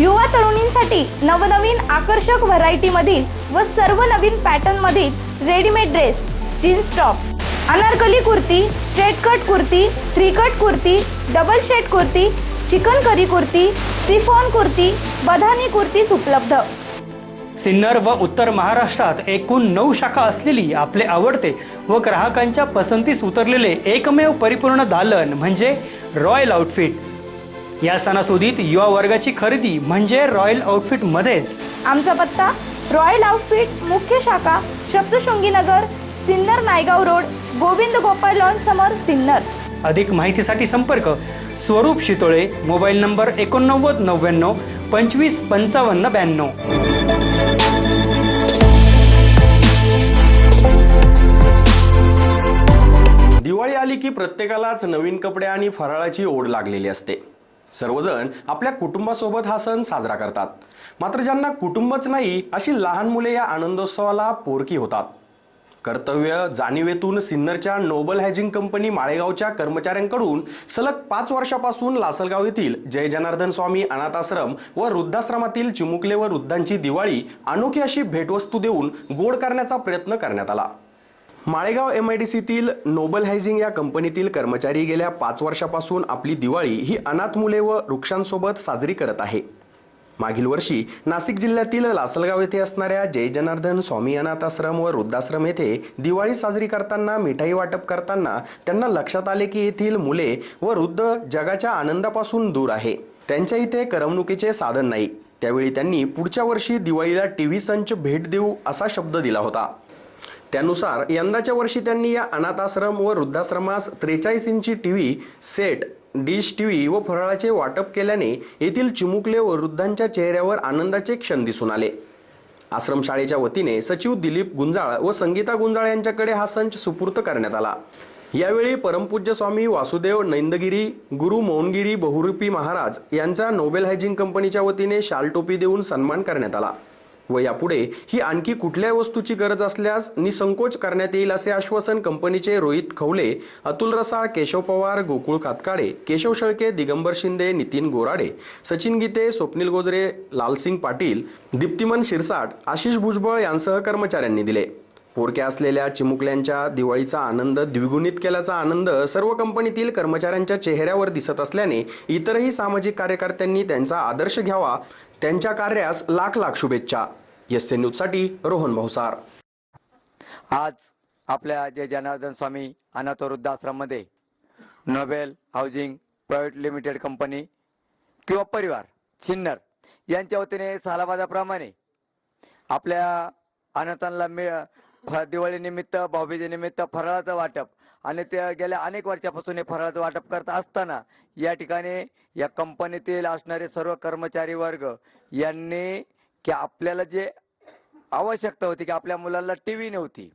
युवा तरुणींसाठी नवनवीन आकर्षक व्हरायटीमधील व सर्व नवीन पॅटर्नमधील readymade dress jeans top Anarkali kurti straight cut kurti three cut kurti double shade kurti chikankari kurti chiffon kurti bandhani kurtis उपलब्ध. सिन्नर व उत्तर महाराष्ट्रात एकूण नऊ शाखा असलेली आपले आवडते व ग्राहकांच्या पसंतीस उतरलेले एकमेव परिपूर्ण दालन म्हणजे रॉयल आउटफिट. या सणासुदीत युवा वर्गाची खरेदी म्हणजे रॉयल आउटफिट मध्येच. आमचा पत्ता रॉयल आउटफिट मुख्य शाखा सप्तशृंगी नगर सिन्नर नायगाव रोड गोविंद गोपाळ लॉन समोर सिन्नर. अधिक माहितीसाठी संपर्क. स्वरूप शितोळे मोबाईल नंबर एकोणनव्वद नव्याण्णव पंचवीस पंचावन्न ब्याण्णव. दिवाळी आली की प्रत्येकालाच नवीन कपडे आणि फराळाची ओढ लागलेली असते. सर्वजण आपल्या कुटुंबासोबत हा सण साजरा करतात. मात्र ज्यांना कुटुंबच नाही अशी लहान मुले या आनंदोत्सवाला पोरकी होतात. कर्तव्य जाणीवेतून सिन्नरच्या नोबल हॅजिंग कंपनी माळेगावच्या कर्मचाऱ्यांकडून सलग पाच वर्षापासून लासलगाव येथील जय जनार्दन स्वामी अनाथाश्रम व वृद्धाश्रमातील चिमुकले व वृद्धांची दिवाळी अनोखी अशी भेटवस्तू देऊन गोड करण्याचा प्रयत्न करण्यात आला. माळेगाव एम आय डी सीतील नोबल हायझिंग या कंपनीतील कर्मचारी गेल्या पाच वर्षापासून आपली दिवाळी ही अनाथ मुले व वृक्षांसोबत साजरी करत आहे. मागील वर्षी नाशिक जिल्ह्यातील लासलगाव येथे असणाऱ्या जय जनार्दन स्वामी अनाथ आश्रम व वृद्धाश्रम येथे दिवाळी साजरी करताना मिठाई वाटप करताना त्यांना लक्षात आले की येथील मुले व वृद्ध जगाच्या आनंदापासून दूर आहे. त्यांच्या इथे करमणुकीचे साधन नाही. त्यावेळी त्यांनी पुढच्या वर्षी दिवाळीला टी व्ही संच भेट देऊ असा शब्द दिला होता. त्यानुसार यंदाच्या वर्षी त्यांनी या अनाथाश्रम व वृद्धाश्रमास त्रेचाळीस इंची T V set dish T V व फराळाचे वाटप केल्याने येथील चिमुकले व वृद्धांच्या चेहऱ्यावर आनंदाचे क्षण दिसून आले. आश्रमशाळेच्या वतीने सचिव दिलीप गुंजाळ व संगीता गुंजाळ यांच्याकडे हा संच सुपूर्त करण्यात आला. यावेळी परमपूज्य स्वामी वासुदेव नैंदगिरी गुरु मौनगिरी बहुरूपी महाराज यांचा नोबेल हायजिंग कंपनीच्या वतीने शाल टोपी देऊन सन्मान करण्यात आला. व यापुढे ही आणखी कुठल्याही वस्तूची गरज असल्यास निसंकोच करण्यात येईल असे आश्वासन कंपनीचे रोहित खवले अतुल रसाळ केशव पवार गोकुळ कातकाडे केशव शेळके दिगंबर शिंदे नितीन गोराडे सचिन गीते स्वप्नील गोजरे लालसिंग पाटील दीप्तिमन शिरसाट आशिष भुजबळ यांसह कर्मचाऱ्यांनी दिले. पोरक्या असलेल्या चिमुकल्यांच्या दिवाळीचा आनंद द्विगुणित केल्याचा आनंद सर्व कंपनीतील कर्मचाऱ्यांच्या चेहऱ्यावर दिसत असल्याने इतरही सामाजिक कार्यकर्त्यांनी त्यांचा आदर्श घ्यावा. त्यांच्या कार्यास लाख लाख शुभेच्छा. एस एन न्यूजसाठी रोहन भाऊसार. आज आपल्या जे जनार्दन स्वामी अनाथ वृद्धाश्रममध्ये noble housing private limited company किंवा परिवार छिन्नर यांच्या वतीने सालाबाजाप्रमाणे आपल्या अनाथांना मिळ फ- दिवाळीनिमित्त भाऊबीजेनिमित्त फराळाचं वाटप. आणि ते गेल्या अनेक वर्षापासून हे फराळाचं वाटप करत असताना या ठिकाणी या कंपनीतील असणारे सर्व कर्मचारी वर्ग यांनी की आपल्याला जे आवश्यकता होती की आपल्या मुलाला टी व्ही नव्हती.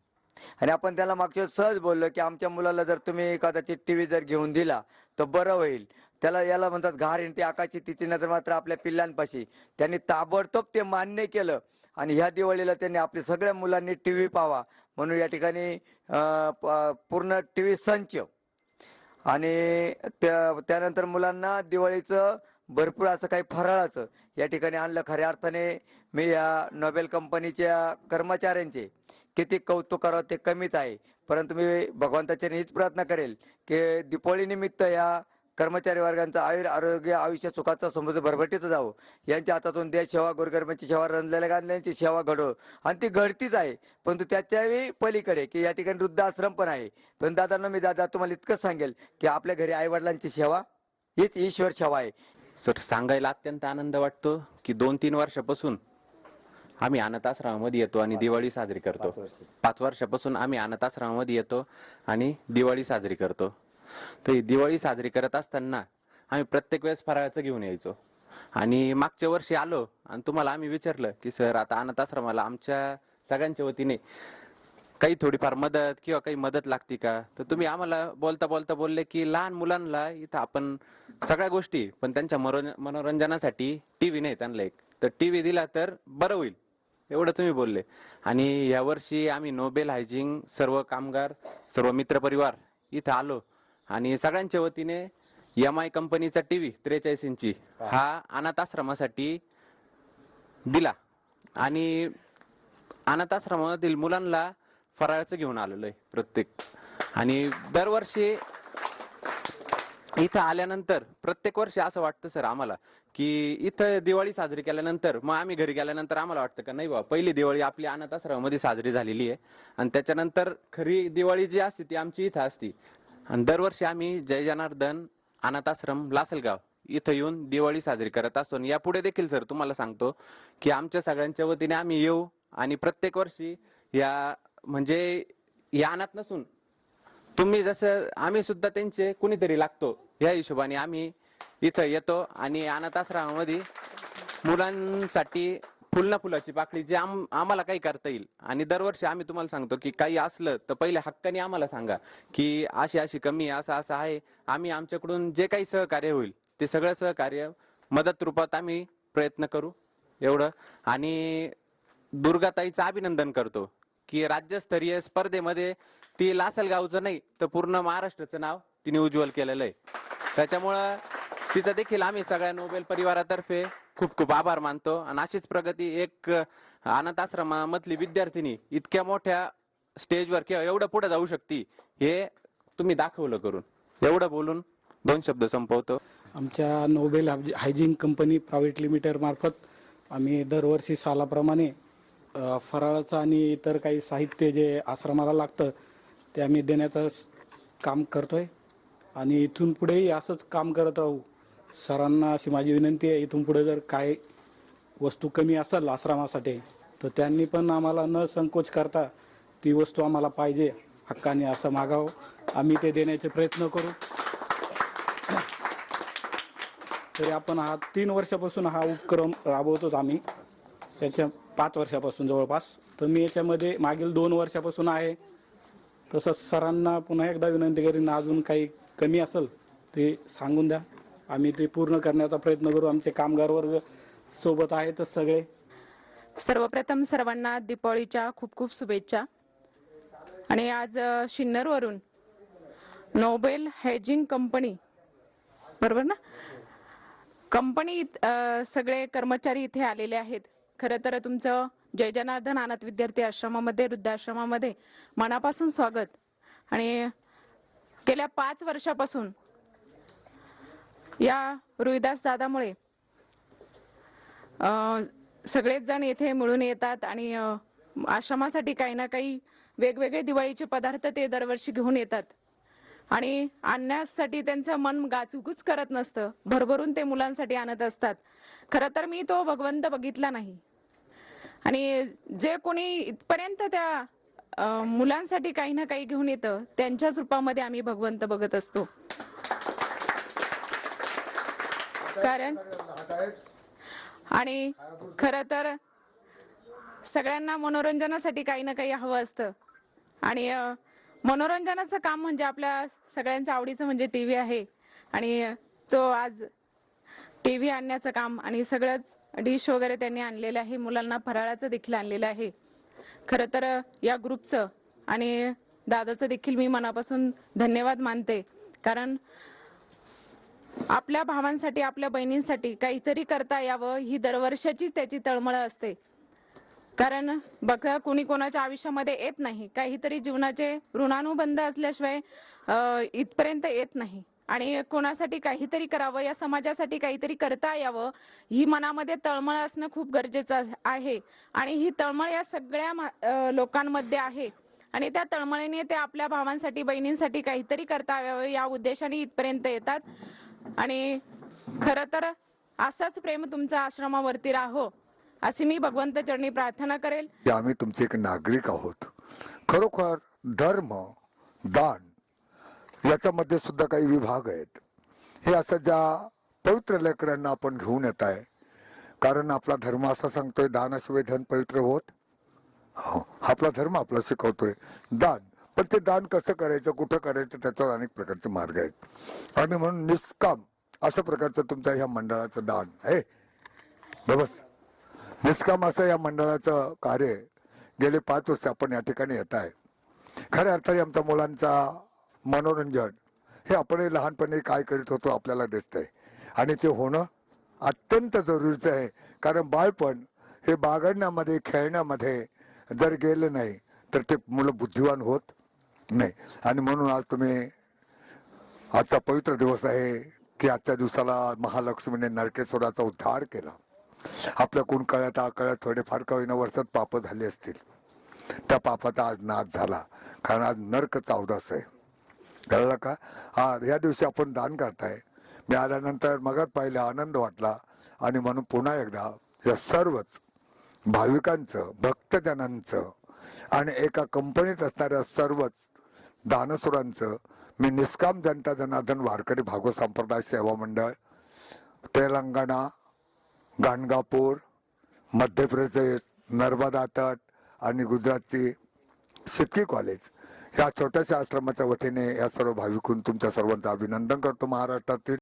आणि आपण त्याला मागच्या सहज बोललो की आमच्या मुलाला जर तुम्ही कदाचित टी व्ही जर घेऊन दिला तर बरं होईल. त्याला याला म्हणतात घार येते आकाशी तिची नजर मात्र आपल्या पिल्लांपाशी. त्यांनी ताबडतोब ते मान्य केलं. आणि ह्या दिवाळीला त्यांनी आपल्या सगळ्या मुलांनी टी व्ही पावा म्हणून या ठिकाणी प- पूर्ण टी व्ही संच. आणि त्या- त्यानंतर मुलांना दिवाळीचं भरपूर असं काही फराळाचं या ठिकाणी आणलं. खऱ्या अर्थाने मी या नोबेल कंपनीच्या कर्मचाऱ्यांचे किती कौतुक करावं ते कमीच आहे. परंतु मी भगवंताच्या हीच प्रार्थना करेल की दिवाळी या कर्मचारी वर्गांचं आयुर आरोग्य आयुष्य सुखाचा समृद्ध भरभटीत जावं. यांच्या हातातून देश सेवा गोरगरिबांची सेवा रंजलेल्या गांधल्यांची सेवा घडो. आणि ती घडतीच आहे. परंतु त्याच्याही पलीकडे की या ठिकाणी वृद्धाश्रम पण आहे. पण दादांना मी दादा तुम्हाला इतकंच सांगेल की आपल्या घरी आई वडिलांची सेवा हीच ईश्वर सेवा आहे. सर सांगायला अत्यंत आनंद वाटतो की दोन तीन वर्षापासून आम्ही अनाथ आश्रमामध्ये येतो आणि दिवाळी साजरी करतो. पाच वर्षापासून आम्ही अनाथ आश्रमामध्ये येतो आणि दिवाळी साजरी करतो. तर दिवाळी साजरी करत असताना आम्ही प्रत्येक वेळेस फराळाचं घेऊन यायचो. आणि मागच्या वर्षी आलो आणि तुम्हाला आम्ही विचारलं की सर आता अनाथ आश्रमाला आमच्या सगळ्यांच्या वतीने काही थोडीफार मदत किंवा काही मदत लागते का? तर तुम्ही आम्हाला बोलता बोलता बोलले की लहान मुलांना इथं आपण सगळ्या गोष्टी पण त्यांच्या मनोरंजनासाठी मनोरंजनासाठी टीव्ही नाही त्यांना एक तर टीव्ही दिला तर बरं होईल. एवढं तुम्ही बोलले. आणि यावर्षी आम्ही नोबेल हायजिंग सर्व कामगार सर्व मित्रपरिवार इथं आलो. आणि सगळ्यांच्या वतीने एम आय कंपनीचा टीव्ही त्रेचाळीस इंची हा अनाथ आश्रमासाठी दिला. आणि अनाथ आश्रमामधील मुलांना फराळाचं घेऊन आलेलो आहे प्रत्येक. आणि दरवर्षी इथं आल्यानंतर प्रत्येक वर्षी असं वाटतं सर आम्हाला की इथं दिवाळी साजरी केल्यानंतर मग आम्ही घरी गेल्यानंतर आम्हाला वाटतं का नाही बाबा पहिली दिवाळी आपली अनाथ आश्रमामध्ये साजरी झालेली आहे. आणि त्याच्यानंतर खरी दिवाळी जी असते ती आमची इथं असती. आणि दरवर्षी आम्ही जय जनार्दन अनाथ आश्रम लासलगाव इथं येऊन दिवाळी साजरी करत असतो. आणि यापुढे देखील सर तुम्हाला सांगतो की आमच्या सगळ्यांच्या वतीने आम्ही येऊ आणि प्रत्येक वर्षी या म्हणजे या अनाथ नसून तुम्ही जसं आम्ही सुद्धा त्यांचे कुणीतरी लागतो या हिशोबाने आम्ही इथं येतो. आणि अनाथ आश्रमामध्ये मुलांसाठी फुल ना फुलाची पाकळी जे आम आम्हाला काही करता येईल. आणि दरवर्षी आम्ही तुम्हाला सांगतो की काही असलं तर पहिले हक्काने आम्हाला सांगा की अशी अशी कमी आहे, असं असं आहे. आम्ही आमच्याकडून जे काही सहकार्य होईल ते सगळं सहकार्य मदत रूपात आम्ही प्रयत्न करू. एवढं. आणि दुर्गाताईचं अभिनंदन करतो की राज्यस्तरीय स्पर्धेमध्ये ती लासलगावचं नाही तर पूर्ण महाराष्ट्राचं नाव तिने उज्ज्वल केलेलं आहे. त्याच्यामुळं तिचं देखील आम्ही सगळ्या नोबेल परिवारातर्फे खूप खूप आभार मानतो. आणि अशीच प्रगती एक अनाथ आश्रमामधली विद्यार्थिनी इतक्या मोठ्या स्टेजवर किंवा एवढं पुढे जाऊ शकते हे तुम्ही दाखवलं करून. एवढं बोलून दोन शब्द संपवतो. आमच्या noble hygiene company private limited मार्फत आम्ही दरवर्षी सालाप्रमाणे फराळाचं आणि इतर काही साहित्य जे आश्रमाला लागतं ते आम्ही देण्याचं काम करतोय. आणि इथून पुढेही असंच काम करत राहू. सरांना अशी माझी विनंती आहे इथून पुढे जर काय वस्तू कमी असेल आश्रमासाठी तर त्यांनी पण आम्हाला न संकोच करता ती वस्तू आम्हाला पाहिजे हक्काने असं मागावं. आम्ही ते देण्याचे प्रयत्न करू. तरी आपण हा तीन वर्षापासून हा उपक्रम राबवतोच आम्ही. त्याच्या पाच वर्षापासून जवळपास. तर मी याच्यामध्ये मागील दोन वर्षापासून आहे. तसंच सरांना पुन्हा एकदा विनंती करीन अजून काही कमी असेल ते सांगून द्या. आम्ही ते पूर्ण करण्याचा प्रयत्न करू. आमचे कामगार वर्ग सोबत आहेतच सगळे. सर्वप्रथम सर्वांना दीपावलीच्या खूप खूप शुभेच्छा. आणि आज अ, शिन्नरवरून नोबेल हायजिंग कंपनी बरोबर ना? कंपनी सगळे कर्मचारी इथे आलेले आहेत. खरं तर तुमचं जय जनार्दन अनाथ विद्यार्थी आश्रमामध्ये वृद्धाश्रमामध्ये मनापासून स्वागत. आणि गेल्या पाच वर्षापासून या रुईदास दादामुळे. सगळेच जण येथे मिळून येतात आणि आश्रमासाठी काही ना काही वेगवेगळे दिवाळीचे पदार्थ ते दरवर्षी घेऊन येतात. आणि आणण्यासाठी त्यांचं मन गाचगुच करत नसतं. भरभरून ते मुलांसाठी आणत असतात. खरं तर मी तो भगवंत बघितला नाही. आणि जे कोणी इथपर्यंत त्या मुलांसाठी काही ना काही घेऊन येतं त्यांच्याच रूपामध्ये आम्ही भगवंत बघत असतो. कारण आणि खरं तर सगळ्यांना मनोरंजनासाठी काही ना काही हवं असतं. आणि मनोरंजनाचं काम म्हणजे आपल्या सगळ्यांचं आवडीचं म्हणजे टी व्ही आहे. आणि तो आज टी व्ही आणण्याचं काम आणि सगळंच डिश वगैरे त्यांनी आणलेलं आहे. मुलांना फराळाचं देखील आणलेलं आहे. खरं तर या ग्रुपचं आणि दादाचं देखील मी मनापासून धन्यवाद मानते. कारण आपल्या भावांसाठी आपल्या बहिणींसाठी काहीतरी करता यावं ही दरवर्षाचीच त्याची तळमळ असते. कारण बघा कोणी कोणाच्या आयुष्यामध्ये येत नाही. काहीतरी जीवनाचे ऋणानुबंध असल्याशिवाय इथपर्यंत येत नाही. आणि कोणासाठी काहीतरी करावं या समाजासाठी काहीतरी करता यावं ही मनामध्ये तळमळ असणं खूप गरजेचं आहे. आणि ही तळमळ या सगळ्या मा- लोकांमध्ये आहे. आणि त्या तळमळीने ते आपल्या भावांसाठी बहिणींसाठी काहीतरी करता यावं या उद्देशाने इथपर्यंत येतात. आणि खरं तर असंच प्रेम तुमच्या आश्रमावरती राहो अशी मी भगवंत चरणी प्रार्थना करेल. आम्ही तुमचे एक नागरिक आहोत. खरोखर धर्म दान याच्यामध्ये सुद्धा काही विभाग आहेत. हे असं ज्या पवित्र लेकरांना आपण घेऊन येत आहे. कारण आपला धर्म असा सांगतोय दानाशिवाय धन पवित्र होत. हो आपला धर्म आपला शिकवतोय. दान. पण ते दान कसं करायचं कुठं करायचं त्याच्यावर अनेक प्रकारचे मार्ग आहेत. आणि म्हणून निष्काम अशा प्रकारचं तुमच्या ह्या मंडळाचं दान आहे. बस. निष्काम असं या मंडळाचं कार्य गेले पाच वर्ष आपण या ठिकाणी येत आहे. खऱ्या अर्थाने आमच्या मुलांचा मनोरंजन हे आपणही लहानपणी काय करीत होतो आपल्याला दिसतंय. आणि ते होणं अत्यंत जरुरीचं आहे. कारण बाळपण हे बागडण्यामध्ये खेळण्यामध्ये जर गेलं नाही तर ते मुलं बुद्धिवान होत. नाही. आणि म्हणून आज तुम्ही आजचा पवित्र दिवस आहे की आजच्या दिवसाला महालक्ष्मीने नरकेश्वराचा उद्धार केला. आपल्या कुणकाळ्यात आकळ्यात थोडेफार का होईना वर्षात पाप झाली असतील. त्या पापाचा आज नाश झाला. कारण आज नरक चावदास आहे. कळलं का? हा या दिवशी आपण दान करताय. मी आल्यानंतर मगात पाहिले आनंद वाटला. आणि म्हणून पुन्हा एकदा या सर्वच भाविकांचं भक्तजनांचं आणि एका कंपनीत असणाऱ्या सर्वच दानसुरांचं मी निष्काम जनता जनार्दन वारकरी भागवत संप्रदाय सेवा मंडळ तेलंगणा गाणगापूर मध्य प्रदेश नर्मदा तट आणि गुजरातची सिद्की कॉलेज या छोट्याशा आश्रमाच्या वतीने या सर्व भाविकून तुमच्या सर्वांचं अभिनंदन करतो महाराष्ट्रातील.